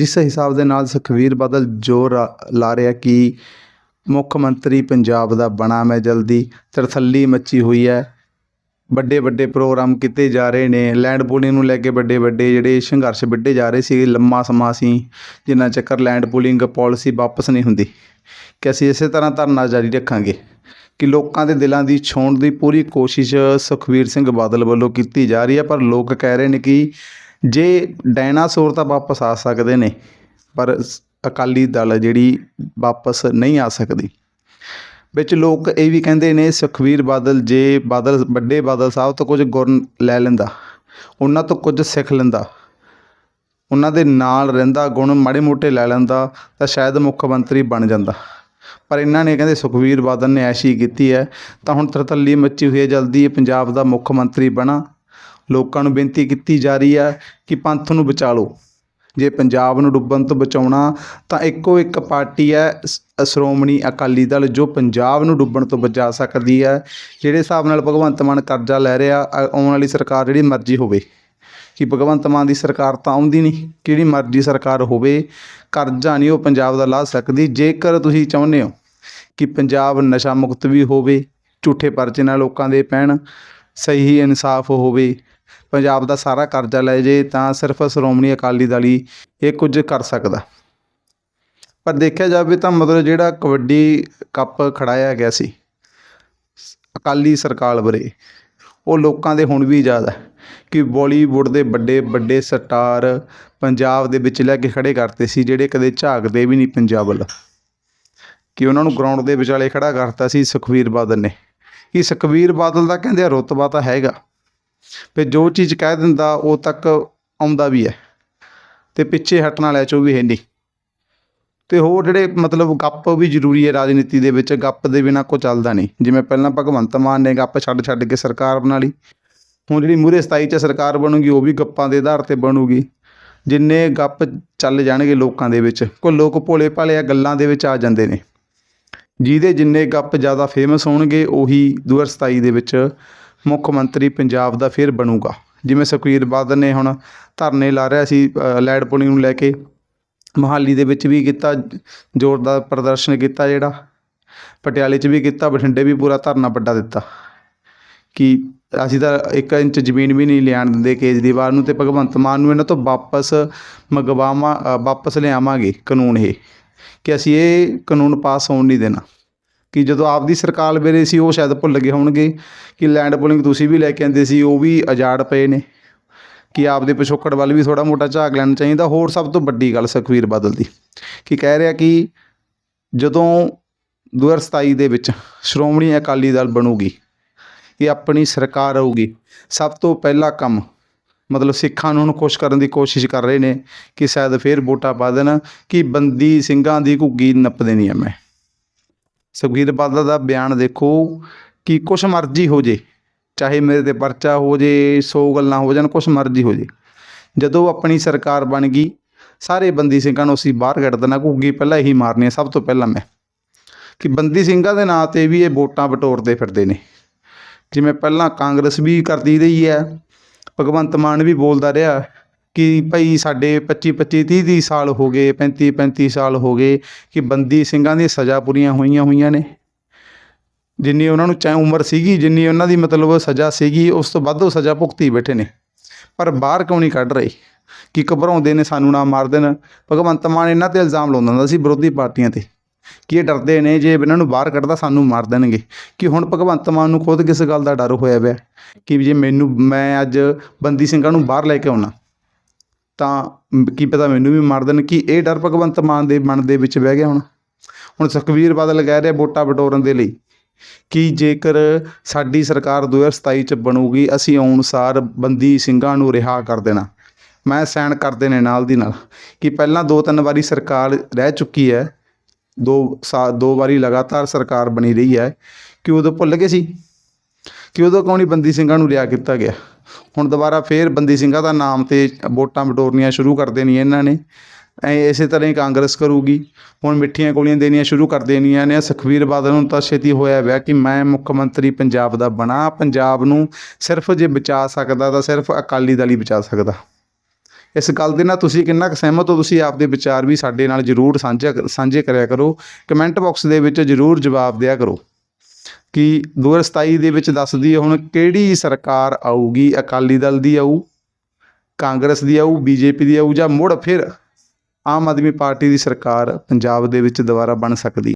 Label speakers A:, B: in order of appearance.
A: ਜਿਸ ਹਿਸਾਬ ਦੇ ਨਾਲ ਸੁਖਬੀਰ ਬਾਦਲ ਜ਼ੋਰ ਲਾ- ਲਾ ਰਿਹਾ ਕਿ ਮੁੱਖ ਮੰਤਰੀ ਪੰਜਾਬ ਦਾ ਬਣਾ ਮੈਂ ਜਲਦੀ, ਤਰਥੱਲੀ ਮੱਚੀ ਹੋਈ ਹੈ। ਵੱਡੇ ਵੱਡੇ ਪ੍ਰੋਗਰਾਮ ਕੀਤੇ ਜਾ ਰਹੇ ਨੇ। ਲੈਂਡ ਪੂਲਿੰਗ ਨੂੰ ਲੈ ਕੇ ਵੱਡੇ ਵੱਡੇ ਜਿਹੜੇ ਸੰਘਰਸ਼ ਵਿੱਢੇ ਜਾ ਰਹੇ ਸੀ ਲੰਮਾ ਸਮਾਂ ਸੀ ਜਿੰਨਾ ਚੱਕਰ ਲੈਂਡ ਪੂਲਿੰਗ ਪਾਲਿਸੀ ਵਾਪਸ ਨਹੀਂ ਹੁੰਦੀ। ਕਿ ਅਸੀਂ ਇਸੇ ਤਰ੍ਹਾਂ ਧਰਨਾ ਜਾਰੀ ਰੱਖਾਂਗੇ ਕਿ ਲੋਕਾਂ ਦੇ ਦਿਲਾਂ ਦੀ ਛੋਣ ਦੀ ਪੂਰੀ ਕੋਸ਼ਿਸ਼ ਸੁਖਬੀਰ ਸਿੰਘ ਬਾਦਲ ਵੱਲੋਂ ਕੀਤੀ ਜਾ ਰਹੀ ਹੈ, ਪਰ ਲੋਕ ਕਹਿ ਰਹੇ ਨੇ ਕਿ ਜੇ ਡਾਇਨਾਸੌਰ ਤਾਂ ਵਾਪਸ ਆ ਸਕਦੇ ਨੇ, ਪਰ ਅਕਾਲੀ ਦਲ ਜਿਹੜੀ ਵਾਪਸ ਨਹੀਂ ਆ ਸਕਦੀ। ਵਿੱਚ ਲੋਕ ਇਹ ਵੀ ਕਹਿੰਦੇ ਨੇ ਸੁਖਬੀਰ ਬਾਦਲ ਜੇ ਬਾਦਲ, ਵੱਡੇ ਬਾਦਲ ਸਾਹਿਬ ਤੋਂ ਕੁਝ ਗੁਣ ਲੈ ਲੈਂਦਾ, ਉਹਨਾਂ ਤੋਂ ਕੁਝ ਸਿੱਖ ਲੈਂਦਾ, ਉਹਨਾਂ ਦੇ ਨਾਲ ਰਹਿੰਦਾ, ਗੁਣ ਮਾੜੇ ਮੋਟੇ ਲੈ ਲੈਂਦਾ, ਤਾਂ ਸ਼ਾਇਦ ਮੁੱਖ ਮੰਤਰੀ ਬਣ ਜਾਂਦਾ। ਪਰ ਇਹਨਾਂ ਨੇ ਕਹਿੰਦੇ ਸੁਖਬੀਰ ਬਾਦਲ ਨੇ ਐਸ਼ੀ ਕੀਤੀ ਹੈ, ਤਾਂ ਹੁਣ ਤਰਤੱਲੀ ਮੱਚੀ ਹੋਈ ਹੈ, ਜਲਦੀ ਪੰਜਾਬ ਦਾ ਮੁੱਖ ਮੰਤਰੀ ਬਣਾ ਲੋਕਾਂ ਨੂੰ ਬੇਨਤੀ ਕੀਤੀ ਜਾ ਰਹੀ ਹੈ ਕਿ ਪੰਥ ਨੂੰ ਬਚਾ ਲਓ। ਜੇ ਪੰਜਾਬ ਨੂੰ ਡੁੱਬਣ ਤੋਂ ਬਚਾਉਣਾ ਤਾਂ ਇੱਕੋ ਇੱਕ ਪਾਰਟੀ ਹੈ, ਸ- ਸ਼੍ਰੋਮਣੀ ਅਕਾਲੀ ਦਲ ਜੋ ਪੰਜਾਬ ਨੂੰ ਡੁੱਬਣ ਤੋਂ ਬਚਾ ਸਕਦੀ ਹੈ। ਜਿਹੜੇ ਹਿਸਾਬ ਨਾਲ ਭਗਵੰਤ ਮਾਨ ਕਰਜ਼ਾ ਲੈ ਰਿਹਾ ਆਉਣ ਵਾਲੀ ਸਰਕਾਰ ਜਿਹੜੀ ਮਰਜ਼ੀ ਹੋਵੇ। ਕਿ ਭਗਵੰਤ ਮਾਨ ਦੀ ਸਰਕਾਰ ਤਾਂ ਆਉਂਦੀ ਨਹੀਂ, ਕਿਹੜੀ ਮਰਜ਼ੀ ਸਰਕਾਰ ਹੋਵੇ, ਕਰਜ਼ਾ ਨਹੀਂ ਉਹ ਪੰਜਾਬ ਦਾ ਲਾ ਸਕਦੀ। ਜੇਕਰ ਤੁਸੀਂ ਚਾਹੁੰਦੇ ਹੋ ਕਿ ਪੰਜਾਬ ਨਸ਼ਾ ਮੁਕਤ ਵੀ ਹੋਵੇ, ਝੂਠੇ ਪਰਚੇ ਨਾਲ ਲੋਕਾਂ ਦੇ ਪੈਣ, ਸਹੀ ਇਨਸਾਫ ਹੋਵੇ ਪੰਜਾਬ ਦਾ ਸਾਰਾ ਕਰਜ਼ਾ ਲੈ ਜੇ ਤਾਂ ਸਿਰਫ ਸ਼੍ਰੋਮਣੀ ਅਕਾਲੀ ਦਲ ਹੀ ਇਹ ਕੁਝ ਕਰ ਸਕਦਾ। ਪਰ ਦੇਖਿਆ ਜਾਵੇ ਤਾਂ ਮਤਲਬ ਜਿਹੜਾ ਕਬੱਡੀ ਕੱਪ ਖੜਾਇਆ ਗਿਆ ਸੀ, ਅਕਾਲੀ ਸਰਕਾਰ ਬਰੇ ਉਹ ਲੋਕਾਂ ਦੇ ਹੁਣ ਵੀ ਜ਼ਿਆਦਾ ਕਿ ਬਾਲੀਵੁੱਡ ਦੇ ਵੱਡੇ ਵੱਡੇ ਸਟਾਰ ਪੰਜਾਬ ਦੇ ਵਿੱਚ ਲੈ ਕੇ ਖੜੇ ਕਰਤੇ ਸੀ, ਜਿਹੜੇ ਕਦੇ ਝਾਕਦੇ ਵੀ ਨਹੀਂ ਪੰਜਾਬ ਵੱਲ। ਕਿ ਉਹਨਾਂ ਨੂੰ ਗਰਾਊਂਡ ਦੇ ਵਿਚਾਲੇ ਖੜਾ ਕਰਤਾ ਸੀ ਸੁਖਵੀਰ ਬਾਦਲ ਨੇ। ਕਿ ਸੁਖਵੀਰ ਬਾਦਲ ਦਾ ਕਹਿੰਦੇ ਆ ਰੁਤਬਾ ਤਾਂ ਹੈਗਾ। ਤੇ ਜੋ ਚੀਜ਼ ਕਹਿ ਦਿੰਦਾ, ਉਹ ਤੱਕ ਆਉਂਦਾ ਵੀ ਹੈ। ਤੇ ਪਿੱਛੇ ਹਟਣ ਵਾਲਿਆਂ ਚੋਂ ਵੀ ਹੈ ਨਹੀਂ। ਤੇ ਹੋਰ ਜਿਹੜੇ ਮਤਲਬ ਗੱਪ ਵੀ ਜ਼ਰੂਰੀ ਹੈ ਰਾਜਨੀਤੀ ਦੇ ਵਿੱਚ, ਗੱਪ ਦੇ ਬਿਨਾ ਕੋਈ ਚੱਲਦਾ ਨਹੀਂ। ਜਿਵੇਂ ਪਹਿਲਾਂ ਭਗਵੰਤ ਮਾਨ ਨੇ ਗੱਪ ਛੱਡ ਛੱਡ ਕੇ ਸਰਕਾਰ ਬਣਾ ਲਈ। ਹੁਣ ਜਿਹੜੀ ਮੂਰੇ 27 ਚ ਸਰਕਾਰ ਬਣੂਗੀ, ਉਹ ਵੀ ਗੱਪਾਂ ਦੇ ਆਧਾਰ ਤੇ ਬਣੂਗੀ। ਜਿੰਨੇ ਗੱਪ ਚੱਲ ਜਾਣਗੇ ਲੋਕਾਂ ਦੇ ਵਿੱਚ, ਕੋਈ ਲੋਕ ਭੋਲੇ ਭਾਲੇ ਆ, ਗੱਲਾਂ ਦੇ ਵਿੱਚ ਆ ਜਾਂਦੇ ਨੇ। ਜਿਹਦੇ ਜਿੰਨੇ ਗੱਪ ਜ਼ਿਆਦਾ ਫੇਮਸ ਹੋਣਗੇ, ਉਹੀ 2027 ਦੇ ਵਿੱਚ ਮੁੱਖ ਮੰਤਰੀ ਪੰਜਾਬ ਦਾ ਫਿਰ ਬਣੂਗਾ। ਜਿਵੇਂ ਸੁਖਬੀਰ ਬਾਦਲ ਨੇ ਹੁਣ ਧਰਨੇ ਲਾ ਰਿਹਾ ਸੀ ਅ, ਲੈਡ ਪੁਲਿੰਗ ਨੂੰ ਲੈ ਕੇ। ਮੋਹਾਲੀ ਦੇ ਵਿੱਚ ਵੀ ਕੀਤਾ ਜ਼ੋਰਦਾਰ ਪ੍ਰਦਰਸ਼ਨ ਕੀਤਾ ਜਿਹੜਾ। ਪਟਿਆਲੇ 'ਚ ਵੀ ਕੀਤਾ ਬਠਿੰਡੇ ਵੀ ਪੂਰਾ ਧਰਨਾ ਵੱਡਾ ਦਿੱਤਾ। ਕਿ ਅਸੀਂ ਤਾਂ ਇੱਕ ਇੰਚ ਜ਼ਮੀਨ ਵੀ ਨਹੀਂ ਲਿਆਣ ਦਿੰਦੇ ਕੇਜਰੀਵਾਲ ਨੂੰ ਤੇ ਭਗਵੰਤ ਮਾਨ ਨੂੰ ਇਹਨਾਂ ਤੋਂ ਵਾਪਸ ਮੰਗਵਾਵਾਂ ਵਾਪਸ ਲਿਆਵਾਂਗੇ ਕਾਨੂੰਨ ਇਹ। ਕਿ ਅਸੀਂ ਇਹ ਕਾਨੂੰਨ ਪਾਸ ਹੋਣ ਨਹੀਂ ਦੇਣਾ। ਕਿ ਜਦੋਂ ਆਪਦੀ ਸਰਕਾਰ ਵੇਲੇ ਸੀ, ਉਹ ਸ਼ਾਇਦ ਭੁੱਲ ਗਏ ਹੋਣਗੇ ਕਿ ਲੈਂਡ ਪੁਲਿੰਗ ਤੁਸੀਂ ਵੀ ਲੈ ਕੇ ਆਂਦੇ ਸੀ, ਉਹ ਵੀ ਉਜਾੜ ਪਏ ਨੇ। ਕਿ ਆਪਦੇ ਪਿਛੋਕੜ ਵੱਲ ਵੀ ਥੋੜਾ ਮੋਟਾ ਝਾਕ ਲੈਣਾ ਚਾਹੀਦਾ। ਹੋਰ ਸਭ ਤੋਂ ਵੱਡੀ ਗੱਲ ਸੁਖਵੀਰ ਬਾਦਲ ਦੀ, ਕਿ ਕਹਿ ਰਿਹਾ ਕਿ ਜਦੋਂ 2027 ਦੇ ਵਿੱਚ ਸ਼੍ਰੋਮਣੀ ਅਕਾਲੀ ਦਲ ਬਣੂਗੀ, ਇਹ ਆਪਣੀ ਸਰਕਾਰ ਆਊਗੀ, ਸਭ ਤੋਂ ਪਹਿਲਾ ਕੰਮ ਮਤਲਬ ਸਿੱਖਾਂ ਨੂੰ ਹੁਣ ਖੁਸ਼ ਕਰਨ ਦੀ ਕੋਸ਼ਿਸ਼ ਕਰ ਰਹੇ ਨੇ ਕਿ ਸ਼ਾਇਦ ਫੇਰ ਵੋਟਾਂ ਪਾ ਦੇਣ, ਕਿ ਬੰਦੀ ਸਿੰਘਾਂ ਦੀ ਘੁੱਗੀ ਨੱਪ ਦੇਣੀ ਆ ਮੈਂ ਸੁਖਬੀਰ ਬਾਦਲ ਦਾ ਬਿਆਨ ਦੇਖੋ ਕਿ ਕੁਛ ਮਰਜ਼ੀ ਹੋ ਜੇ, ਚਾਹੇ ਮੇਰੇ ਤੇ ਪਰਚਾ ਹੋ ਜੇ, ਸੌ ਗੱਲਾਂ ਹੋ ਜਾਣ, ਕੁਛ ਮਰਜ਼ੀ ਹੋ ਜੇ। ਜਦੋਂ ਆਪਣੀ ਸਰਕਾਰ ਬਣ ਗਈ, ਸਾਰੇ ਬੰਦੀ ਸਿੰਘਾਂ ਨੂੰ ਅਸੀਂ ਬਾਹਰ ਕੱਢ ਦੇਣਾ ਘੁੱਗੀ ਪਹਿਲਾਂ ਇਹੀ ਮਾਰਨੀ ਹੈ ਸਭ ਤੋਂ ਪਹਿਲਾਂ ਮੈਂ। ਕਿ ਬੰਦੀ ਸਿੰਘਾਂ ਦੇ ਨਾਂ ਤੇ ਵੀ ਇਹ ਵੋਟਾਂ ਬਟੋਰਦੇ ਫਿਰਦੇ ਨੇ। ਜਿਵੇਂ ਪਹਿਲਾਂ ਕਾਂਗਰਸ ਵੀ ਕਰਦੀ ਰਹੀ ਹੈ, ਭਗਵੰਤ ਮਾਨ ਵੀ ਬੋਲਦਾ ਰਿਹਾ ਕਿ ਭਾਈ ਸਾਡੇ 25 25 30 30 ਸਾਲ ਹੋ ਗਏ 35 35 ਸਾਲ ਹੋ ਗਏ ਕਿ ਬੰਦੀ ਸਿੰਘਾਂ ਦੀ ਸਜ਼ਾ ਪੂਰੀਆਂ ਹੋਈਆਂ ਹੋਈਆਂ ਨੇ। ਜਿੰਨੀ ਉਹਨਾਂ ਨੂੰ ਚਾਹੇ ਉਮਰ ਸੀਗੀ, ਜਿੰਨੀ ਉਹਨਾਂ ਦੀ ਮਤਲਬ ਸਜ਼ਾ ਸੀਗੀ, ਉਸ ਤੋਂ ਵੱਧ ਉਹ ਸਜ਼ਾ ਭੁਗਤੀ ਬੈਠੇ ਨੇ। ਪਰ ਬਾਹਰ ਕਿਉਂ ਨਹੀਂ ਕੱਢ ਰਹੇ? ਕਿ ਘਬਰਾਉਂਦੇ ਨੇ, ਸਾਨੂੰ ਨਾ ਮਾਰ ਦੇਣ। ਭਗਵੰਤ ਮਾਨ ਇਹਨਾਂ ਤੇ ਇਲਜ਼ਾਮ ਲਾਉਂਦਾ ਹੁੰਦਾ ਸੀ ਵਿਰੋਧੀ ਪਾਰਟੀਆਂ ਤੇ ਕਿ ਇਹ ਡਰਦੇ ਨੇ, ਜੇ ਇਹਨਾਂ ਨੂੰ ਬਾਹਰ ਕੱਢਦਾ ਸਾਨੂੰ ਮਾਰ ਦੇਣਗੇ। ਕਿ ਹੁਣ ਭਗਵੰਤ ਮਾਨ ਨੂੰ ਖੁਦ ਕਿਸ ਗੱਲ ਦਾ ਡਰ ਹੋਇਆ ਪਿਆ? ਕਿ ਜੇ ਮੈਨੂੰ, ਮੈਂ ਅੱਜ ਬੰਦੀ ਸਿੰਘਾਂ ਨੂੰ ਬਾਹਰ ਲੈ ਕੇ ਆਉਣਾ ਤਾਂ ਕੀ ਪਤਾ ਮੈਨੂੰ ਵੀ ਮਾਰ ਦੇਣ, ਕਿ ਇਹ ਡਰ ਭਗਵੰਤ ਮਾਨ ਦੇ ਮਨ ਦੇ ਵਿੱਚ ਬਹਿ ਗਿਆ ਹੁਣ? ਹੁਣ ਸੁਖਬੀਰ ਬਾਦਲ ਕਹਿ ਰਿਹਾ ਵੋਟਾਂ ਬਟੋਰਨ ਦੇ ਲਈ ਕਿ ਜੇਕਰ ਸਾਡੀ ਸਰਕਾਰ 2027 ਚ ਬਣੂਗੀ, ਅਸੀਂ ਆਉਣ ਸਾਰ ਬੰਦੀ ਸਿੰਘਾਂ ਨੂੰ ਰਿਹਾ ਕਰ ਦੇਣਾ। ਮੈਂ ਸਾਈਨ ਕਰਦੇ ਨੇ ਨਾਲ ਦੀ ਨਾਲ ਕਿ ਪਹਿਲਾਂ ਦੋ ਤਿੰਨ ਵਾਰੀ ਸਰਕਾਰ ਰਹਿ ਚੁੱਕੀ ਹੈ। ਦੋ ਸਾ, ਦੋ ਵਾਰੀ ਲਗਾਤਾਰ ਸਰਕਾਰ ਬਣੀ ਰਹੀ ਹੈ। ਕਿ ਉਦੋਂ ਭੁੱਲ ਗਏ ਸੀ? ਕਿ ਉਦੋਂ ਕਿਉਂ ਨਹੀਂ ਬੰਦੀ ਸਿੰਘਾਂ ਨੂੰ ਰਿਹਾ ਕੀਤਾ ਗਿਆ? ਹੁਣ ਦੁਬਾਰਾ ਫੇਰ ਬੰਦੀ ਸਿੰਘਾਂ ਦਾ ਨਾਮ ਤੇ ਵੋਟਾਂ ਬਟੋਰਨੀਆਂ ਸ਼ੁਰੂ ਕਰ ਦੇਣੀਆਂ ਇਹਨਾਂ ਨੇ। ਐ ਇਸੇ ਤਰ੍ਹਾਂ ਹੀ ਕਾਂਗਰਸ ਕਰੂਗੀ। ਹੁਣ ਮਿੱਠੀਆਂ ਗੋਲੀਆਂ ਦੇਣੀਆਂ ਸ਼ੁਰੂ ਕਰ ਦੇਣੀਆਂ ਨੇ। ਸੁਖਬੀਰ ਬਾਦਲ ਨੂੰ ਤਾਂ ਛੇਤੀ ਹੋਇਆ ਵਿਆ ਕਿ ਮੈਂ ਮੁੱਖ ਮੰਤਰੀ ਪੰਜਾਬ ਦਾ ਬਣਾ। ਪੰਜਾਬ ਨੂੰ ਸਿਰਫ ਜੇ ਬਚਾ ਸਕਦਾ ਤਾਂ ਸਿਰਫ ਅਕਾਲੀ ਦਲ ਹੀ ਬਚਾ ਸਕਦਾ। ਇਸ ਗੱਲ ਦੇ ਨਾਲ ਤੁਸੀਂ ਕਿੰਨਾ ਕੁ ਸਹਿਮਤ ਹੋ? ਤੁਸੀਂ ਆਪਦੇ ਵਿਚਾਰ ਵੀ ਸਾਡੇ ਨਾਲ ਜ਼ਰੂਰ ਸਾਂਝਾ ਸਾਂਝੇ ਕਰਿਆ ਕਰੋ। ਕਮੈਂਟ ਬਾਕਸ ਦੇ ਵਿੱਚ ਜ਼ਰੂਰ ਜਵਾਬ ਦਿਆ ਕਰੋ। ਕਿ 2027 ਦੇ ਵਿੱਚ ਦੱਸਦੀ ਹੈ ਹੁਣ ਕਿਹੜੀ ਸਰਕਾਰ ਆਊਗੀ, ਅਕਾਲੀ ਦਲ ਦੀ ਆਊ, ਕਾਂਗਰਸ ਦੀ ਆਊ, ਬੀਜੇਪੀ ਦੀ ਆਊ ਜਾਂ ਮੁੜ ਫਿਰ ਆਮ ਆਦਮੀ ਪਾਰਟੀ ਦੀ ਸਰਕਾਰ ਪੰਜਾਬ ਦੇ ਵਿੱਚ ਦੁਬਾਰਾ ਬਣ ਸਕਦੀ